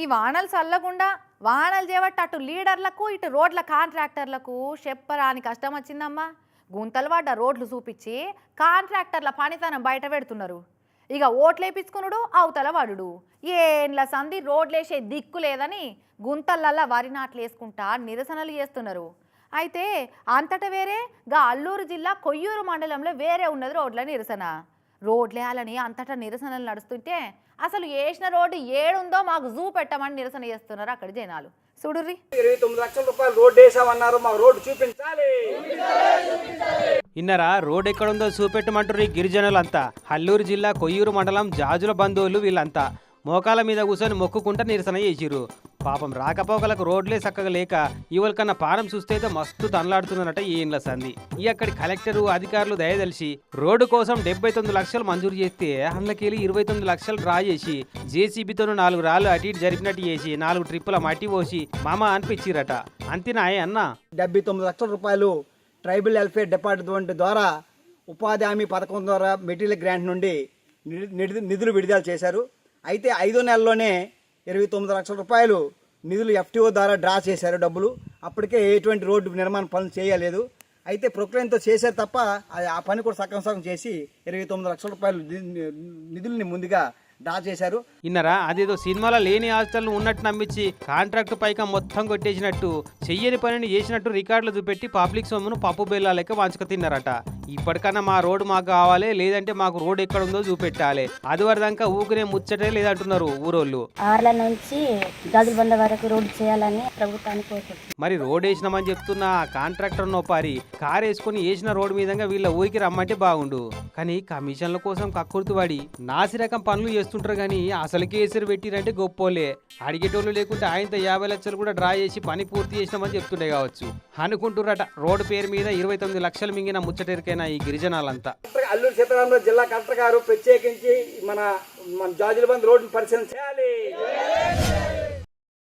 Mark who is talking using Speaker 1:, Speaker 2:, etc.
Speaker 1: ఈ వానలు చల్లకుండా వానలు చేపట్టి అటు లీడర్లకు ఇటు రోడ్ల కాంట్రాక్టర్లకు చెప్పరాని కష్టం వచ్చిందమ్మా. గుంతలు పడ్డ రోడ్లు చూపించి కాంట్రాక్టర్ల పనితనం బయట పెడుతున్నారు. ఇక ఓట్లేపించుకునుడు అవతల వాడు ఏండ్ల సంధి రోడ్లేసే దిక్కు లేదని గుంతలల్లా వరి నాట్లు వేసుకుంటా నిరసనలు చేస్తున్నారు. అయితే అంతట వేరే గా అల్లూరు జిల్లా కొయ్యూరు మండలంలో వేరే ఉన్నది రోడ్ల నిరసన. రోడ్లేయాలని అంతటా నిరసనలు నడుస్తుంటే అసలు వేసిన రోడ్డు ఏడుందో మాకు జూ పెట్టమని నిరసన చేస్తున్నారు అక్కడ జనాలు. చూడుర్రి.
Speaker 2: ఇరవై తొమ్మిది లక్షల రూపాయలు రోడ్డు వేసామన్నారు మాకు రోడ్డు చూపించాలి.
Speaker 3: ఇన్నరా రోడ్ ఎక్కడుందో చూపెట్టమంటారు ఈ గిరిజనులంతా. హల్లూరు జిల్లా కొయ్యూరు మండలం జాజుల బంధువులు వీళ్ళంతా. మోకాల మీద కూర్చొని మొక్కుకుంటా నిరసన చేసిరు పాపం రాకపోకలకు రోడ్లే చక్కగా లేక ఇవాళ కన్నా పారం చూస్తే అయితే మస్తు తనలాడుతున్నారట ఈ ఇండ్ల సంధి. ఈ అక్కడి కలెక్టరు అధికారులు దయదలిసి రోడ్డు కోసం డెబ్బై తొమ్మిది లక్షలు మంజూరు చేస్తే అందులోకెళ్ళి ఇరవై తొమ్మిది లక్షలు డ్రా చేసి జేసీబీతో నాలుగు రాళ్ళు అటు ఇటు జరిపినట్టు చేసి నాలుగు ట్రిప్పుల మట్టి పోసి మామ అనిపించిరట. అంతేనాయే అన్న.
Speaker 2: డెబ్బై తొమ్మిది లక్షల రూపాయలు ట్రైబల్ వెల్ఫేర్ డిపార్ట్మెంట్ ద్వారా ఉపాధి హామీ పథకం ద్వారా మెటీరియల్ గ్రాంట్ నుండి నిధులు విడుదల చేశారు. అయితే ఐదో నెలలోనే ఇరవై తొమ్మిది లక్షల రూపాయలు నిధులు ఎఫ్టీఓ ద్వారా డ్రా చేశారు డబ్బులు. అప్పటికే ఎటువంటి రోడ్డు నిర్మాణ పనులు చేయలేదు. అయితే ప్రొక్లైన్తో చేశారు తప్ప ఆ- ఆ పని కూడా సగం సగం చేసి ఇరవై తొమ్మిది లక్షల రూపాయలు నిధుల్ని ముందుగా డ్రా చేశారు.
Speaker 3: ఇన్నరా అదేదో సినిమాలో లేని ఆస్తులను ఉన్నట్టు నమ్మించి కాంట్రాక్ట్ పైక మొత్తం కొట్టేసినట్టు చెయ్యని పనిని చేసినట్టు రికార్డులు చూపెట్టి పబ్లిక్ సొమ్మును పప్పు బెల్లా లెక్క వంచుక తిన్నారట. ఇప్పటికన్నా మా రోడ్డు మాకు కావాలి లేదంటే మాకు రోడ్ ఎక్కడ ఉందో చూపెట్టాలి. అది వరదాకా ఊరినే ముచ్చటే లేదంటున్నారు ఊరోళ్ళు.
Speaker 4: ఆర్ల నుంచి గాజుల బండ వరకు రోడ్డు చేయాలని ప్రభుత్వానికి కోరుకుంటున్నాం.
Speaker 3: మరి రోడ్ వేసినామని చెప్తున్న కాంట్రాక్టర్ నొప్పారి కార్ వేసుకుని వేసిన రోడ్డు మీదంగా వీళ్ళ ఊరికి రమ్మంటే బాగుండు. కానీ కమిషన్ల కోసం కక్కుర్తివాడి నాసి రకం పనులు చేస్తుంటారు కానీ అసలుకి ఎసురు పెట్టిరంటే గొప్పోలే. అడిగేటోళ్ళు లేకుంటే ఆయనతో యాభై లక్షలు కూడా డ్రా చేసి పని పూర్తి చేసినామని చెప్తుండే కావచ్చు. అనుకుంటురట రోడ్డు పేరు మీద ఇరవై తొమ్మిది లక్షలు మింగిన ముచ్చటెరికైన ఈ గిరిజనాలంతా.
Speaker 2: అల్లూరు సీతారామరాజు జిల్లా కలెక్టర్ గారు ప్రత్యేకించి మన మన జాజులబంద్ రోడ్డు పరిశీలన చేయాలి.